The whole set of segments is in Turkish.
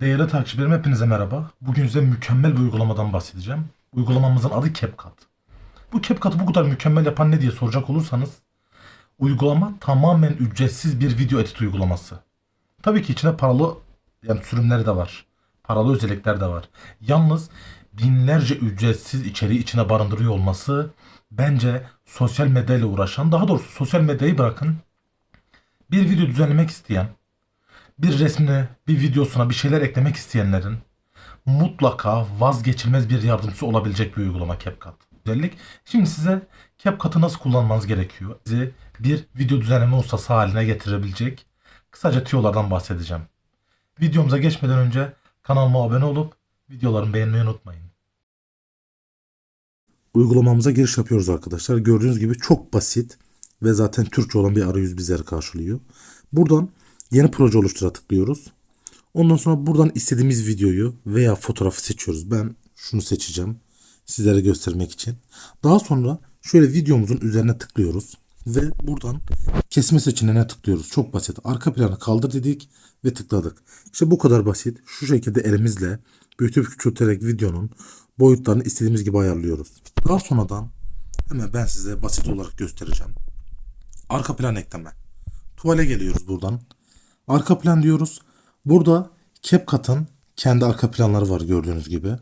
Değerli takipçilerim hepinize merhaba. Bugün size mükemmel bir uygulamadan bahsedeceğim. Uygulamamızın adı CapCut. Bu CapCut'ı bu kadar mükemmel yapan ne diye soracak olursanız uygulama tamamen ücretsiz bir video edit uygulaması. Tabii ki içinde paralı yani sürümleri de var. Paralı özellikler de var. Yalnız binlerce ücretsiz içeriği içine barındırıyor olması bence sosyal medyayla uğraşan daha doğrusu sosyal medyayı bırakın bir video düzenlemek isteyen bir resmine, bir videosuna bir şeyler eklemek isteyenlerin mutlaka vazgeçilmez bir yardımcısı olabilecek bir uygulama CapCut. Özellik. Şimdi size CapCut'ı nasıl kullanmanız gerekiyor? Sizi bir video düzenleme ustası haline getirebilecek kısaca tiyolardan bahsedeceğim. Videomuza geçmeden önce kanalıma abone olup videolarımı beğenmeyi unutmayın. Uygulamamıza giriş yapıyoruz arkadaşlar. Gördüğünüz gibi çok basit ve zaten Türkçe olan bir arayüz bizleri karşılıyor. Buradan yeni proje oluştura tıklıyoruz. Ondan sonra buradan istediğimiz videoyu veya fotoğrafı seçiyoruz. Ben şunu seçeceğim sizlere göstermek için. Daha sonra şöyle videomuzun üzerine tıklıyoruz ve buradan kesme seçeneğine tıklıyoruz. Çok basit. Arka planı kaldır dedik ve tıkladık. İşte bu kadar basit. Şu şekilde elimizle büyütüp küçülterek videonun boyutlarını istediğimiz gibi ayarlıyoruz. Daha sonradan hemen ben size basit olarak göstereceğim. Arka plan ekleme. Tuvale geliyoruz buradan. Arka plan diyoruz. Burada CapCut'ın kendi arka planları var gördüğünüz gibi.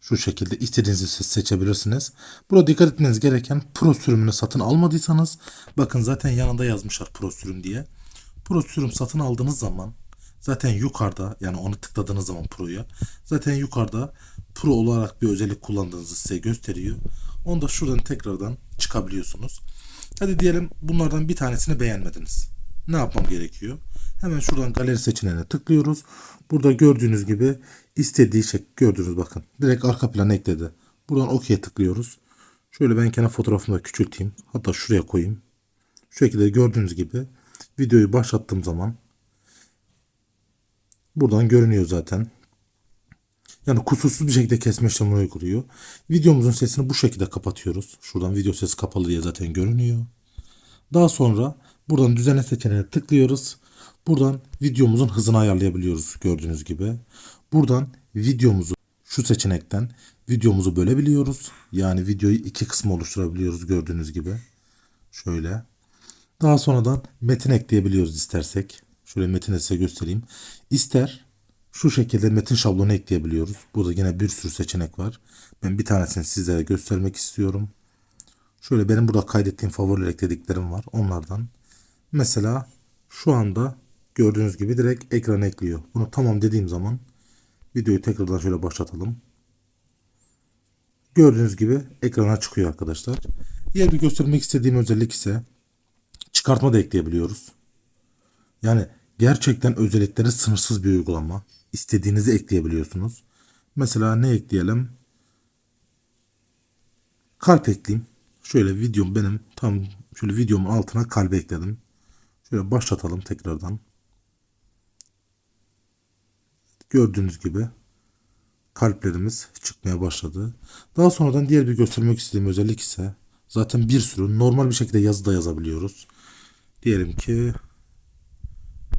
Şu şekilde istediğinizi siz seçebilirsiniz. Burada dikkat etmeniz gereken Pro sürümünü satın almadıysanız bakın zaten yanında yazmışlar Pro sürüm diye. Pro sürüm satın aldığınız zaman zaten yukarıda yani onu tıkladığınız zaman Pro'ya zaten yukarıda Pro olarak bir özellik kullandığınızı size gösteriyor. Onu da şuradan tekrardan çıkabiliyorsunuz. Hadi diyelim bunlardan bir tanesini beğenmediniz. Ne yapmam gerekiyor? Hemen şuradan galeri seçeneğine tıklıyoruz. Burada gördüğünüz gibi istediği şey gördünüz bakın. Direkt arka planı ekledi. Buradan OK'ye tıklıyoruz. Şöyle ben kendi fotoğrafımı da küçülteyim. Hatta şuraya koyayım. Şu şekilde gördüğünüz gibi videoyu başlattığım zaman buradan görünüyor zaten. Yani kusursuz bir şekilde kesme işlemini uyguluyor. Videomuzun sesini bu şekilde kapatıyoruz. Şuradan video sesi kapalı diye zaten görünüyor. Daha sonra buradan düzenle seçeneğine tıklıyoruz. Buradan videomuzun hızını ayarlayabiliyoruz gördüğünüz gibi. Buradan videomuzu şu seçenekten videomuzu bölebiliyoruz. Yani videoyu iki kısma oluşturabiliyoruz gördüğünüz gibi. Şöyle. Daha sonradan metin ekleyebiliyoruz istersek. Şöyle metini size göstereyim. İster şu şekilde metin şablonu ekleyebiliyoruz. Burada yine bir sürü seçenek var. Ben bir tanesini sizlere göstermek istiyorum. Şöyle benim burada kaydettiğim favori eklediklerim var. Onlardan. Mesela şu anda gördüğünüz gibi direkt ekrana ekliyor. Bunu tamam dediğim zaman videoyu tekrardan şöyle başlatalım. Gördüğünüz gibi ekrana çıkıyor arkadaşlar. Diğer bir göstermek istediğim özellik ise çıkartma da ekleyebiliyoruz. Yani gerçekten özellikleri sınırsız bir uygulama. İstediğinizi ekleyebiliyorsunuz. Mesela ne ekleyelim? Kalp ekleyeyim. Şöyle videom benim tam şöyle videomun altına kalp ekledim. Şöyle başlatalım tekrardan. Gördüğünüz gibi kalplerimiz çıkmaya başladı. Daha sonradan diğer bir göstermek istediğim özellik ise zaten bir sürü normal bir şekilde yazı da yazabiliyoruz. Diyelim ki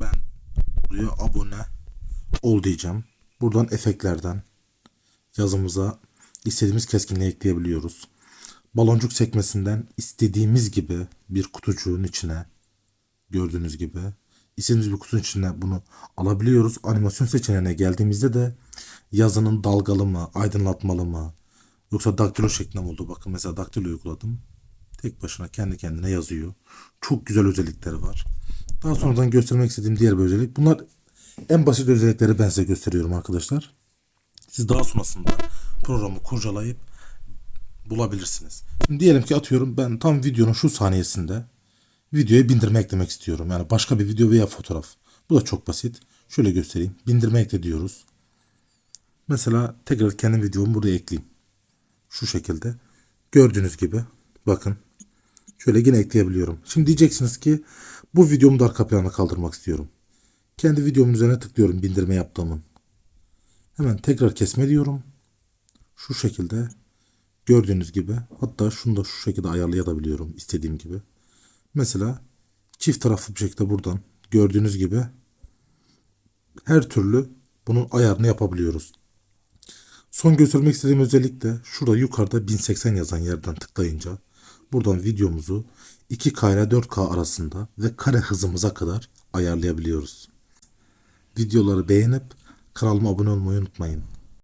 ben buraya abone ol diyeceğim. Buradan efektlerden yazımıza istediğimiz keskinliği ekleyebiliyoruz. Baloncuk sekmesinden istediğimiz gibi bir kutucuğun içine gördüğünüz gibi istediğimiz bir kutunun içine bunu alabiliyoruz. Animasyon seçeneğine geldiğimizde de yazının dalgalı mı, aydınlatmalı mı yoksa daktilo şeklinde mi oldu? Bakın mesela daktilo uyguladım. Tek başına kendi kendine yazıyor. Çok güzel özellikleri var. Daha sonradan göstermek istediğim diğer bir özellik. Bunlar en basit özellikleri ben size gösteriyorum arkadaşlar. Siz daha sonrasında programı kurcalayıp bulabilirsiniz. Şimdi diyelim ki atıyorum ben tam videonun şu saniyesinde videoya bindirme eklemek istiyorum. Yani başka bir video veya fotoğraf. Bu da çok basit. Şöyle göstereyim. Bindirme ekle diyoruz. Mesela tekrar kendi videomu buraya ekleyeyim. Şu şekilde. Gördüğünüz gibi bakın. Şöyle yine ekleyebiliyorum. Şimdi diyeceksiniz ki bu videomu da arka plana kaldırmak istiyorum. Kendi videomun üzerine tıklıyorum bindirme yaptığımın. Hemen tekrar kesme diyorum. Şu şekilde gördüğünüz gibi hatta şunu da şu şekilde ayarlayabiliyorum istediğim gibi. Mesela çift taraflı bir şekilde buradan gördüğünüz gibi her türlü bunun ayarını yapabiliyoruz. Son göstermek istediğim özellik de şurada yukarıda 1080 yazan yerden tıklayınca buradan videomuzu 2K ile 4K arasında ve kare hızımıza kadar ayarlayabiliyoruz. Videoları beğenip kanalıma abone olmayı unutmayın.